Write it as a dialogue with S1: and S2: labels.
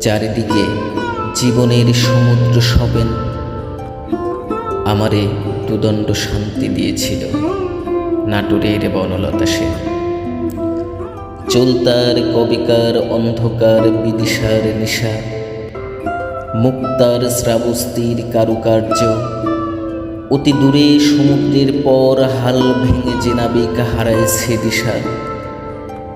S1: চারিদিকে জীবনের সমুদ্র সবেন। আমারে দুদণ্ড শান্তি দিয়েছিল নাটোরের বনলতা সে চলতার কবিকার অন্ধকার বিদিশার নিশা, মুক্তার শ্রাবস্তির কারুকার্য, অতি দূরে সমুদ্রের পর হাল ভেঙে যে নাবিক হারায় সে দিশা।